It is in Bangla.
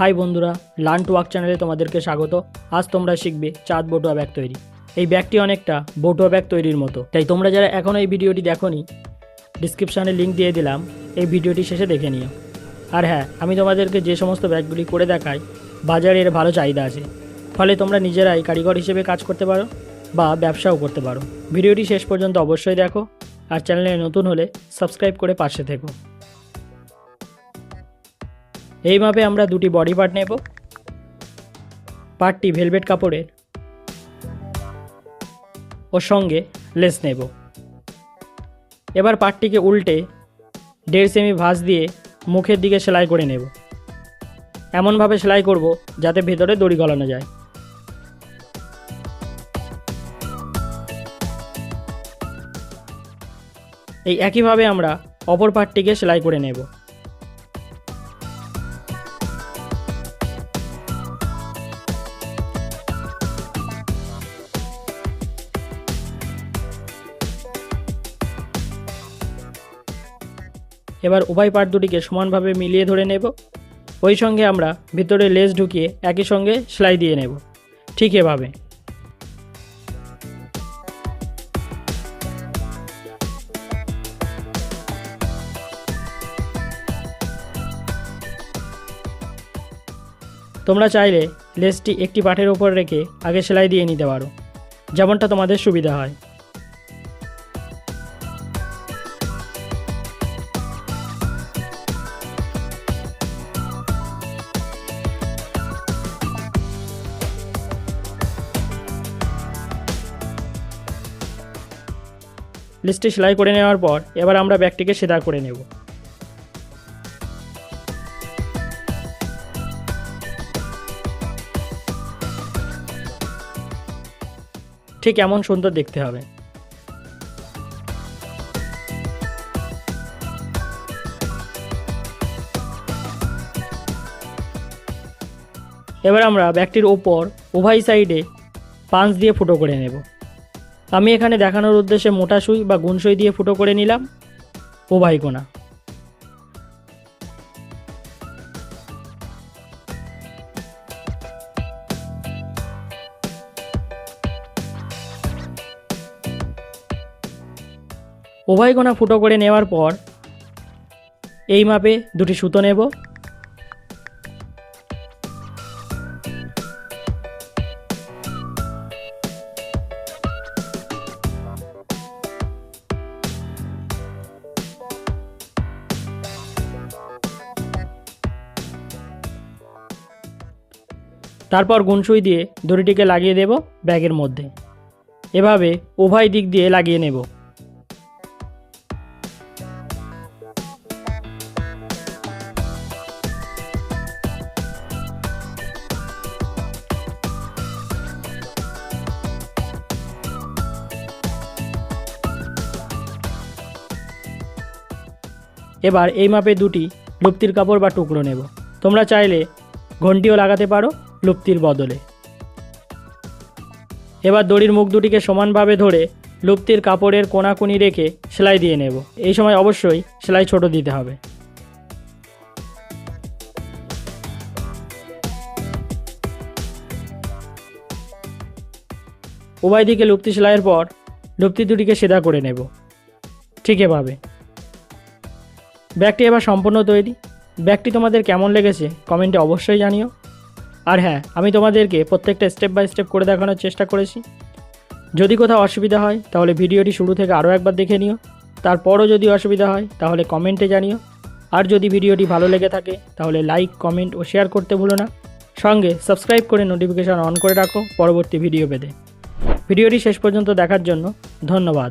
হাই বন্ধুরা, লার্ন টু ওয়ার্ক চ্যানেলে তোমাদেরকে স্বাগত। আজ তোমরা শিখবে চাঁদ বটুয়া ব্যাগ তৈরি। এই ব্যাগটি অনেকটা বটুয়া ব্যাগ তৈরির মতো। তাই তোমরা যারা এখনও এই ভিডিওটি দেখোনি ডিসক্রিপশানে লিঙ্ক দিয়ে দিলাম। এই ভিডিওটি শেষে দেখে নিও। আর হ্যাঁ আমি তোমাদেরকে যে সমস্ত ব্যাগগুলি করে দেখাই বাজারে এর ভালো চাহিদা আছে। ফলে তোমরা নিজেরাই কারিগর হিসেবে কাজ করতে পারো বা ব্যবসাও করতে পারো। ভিডিওটি শেষ পর্যন্ত অবশ্যই দেখো। আর চ্যানেলে নতুন হলে সাবস্ক্রাইব করে পাশে থেকো। এই মাপে আমরা দুটি বডি পার্ট নেব। পার্টটি ভেলভেট কাপড়ের। ওর সঙ্গে লেস নেব। এবার পার্টটিকে উল্টে দেড় সেমি ভাঁজ দিয়ে মুখের দিকে সেলাই করে নেব। এমনভাবে সেলাই করব যাতে ভেতরে দড়ি গলানো যায়। এই একইভাবে আমরা অপর পার্টটিকে সেলাই করে নেব। এবার উভয় পার্ট দুটিকে সমানভাবে মিলিয়ে ধরে নেব। ওই সঙ্গে আমরা ভিতরে লেস ঢুকিয়ে একই সঙ্গে সেলাই দিয়ে নেব। ঠিক এভাবে। তোমরা চাইলে লেসটি একটি পাঠের ওপর রেখে আগে সেলাই দিয়ে নিতে পারো। যেমনটা তোমাদের সুবিধা হয়। লিস্টে সেলাই করে নেওয়ার পর এবার আমরা ব্যাগটিকে সেদা করে নেব। ঠিক এমন সুন্দর দেখতে হবে। এবার আমরা ব্যাগটির ওপর উভয় সাইডে পাঁচ দিয়ে ফুটো করে নেব। আমি এখানে দেখানোর উদ্দেশ্যে মোটা সুই বা গুণ সুই দিয়ে ফুটো করে নিলাম। কোনা উভয় কোনা ফুটো করে নেওয়ার পর এই মাপে দুটি সুতো নেব। তারপর গুনসুই দিয়ে দড়িটিকে লাগিয়ে দেব ব্যাগের মধ্যে। এভাবে উভয় দিক দিয়ে লাগিয়ে নেব। এবার এই মাপে দুটি লুপ্তির কাপড় বা টুকরো নেব। তোমরা চাইলে ঘন্টিও লাগাতে পারো লুপ্তির বদলে। এবার দড়ির মুখ দুটিকে সমানভাবে ধরে লুপ্তির কাপড়ের কোনাকুনি রেখে সেলাই দিয়ে নেব। এই সময় অবশ্যই সেলাই ছোট দিতে হবে। উভয় দিকে লুপ্তি সেলাইয়ের পর লুপ্তি দুটিকে সেদা করে নেব। ঠিক এভাবে। ব্যাগটি এবার সম্পূর্ণ তৈরি। ব্যাগটি তোমাদের কেমন লেগেছে কমেন্টে অবশ্যই জানিও। আর হ্যাঁ আমি তোমাদেরকে প্রত্যেকটা স্টেপ বাই স্টেপ করে দেখানোর চেষ্টা করেছি। যদি কোথাও অসুবিধা হয়, তাহলে ভিডিওটি শুরু থেকে আরও একবার দেখে নিও। তারপরও যদি অসুবিধা হয়, তাহলে কমেন্টে জানিও। আর যদি ভিডিওটি ভালো লেগে থাকে, তাহলে লাইক কমেন্ট ও শেয়ার করতে ভুলো না। সঙ্গে সাবস্ক্রাইব করে নোটিফিকেশান অন করে রাখো পরবর্তী ভিডিও পেতে। ভিডিওটি শেষ পর্যন্ত দেখার জন্য ধন্যবাদ।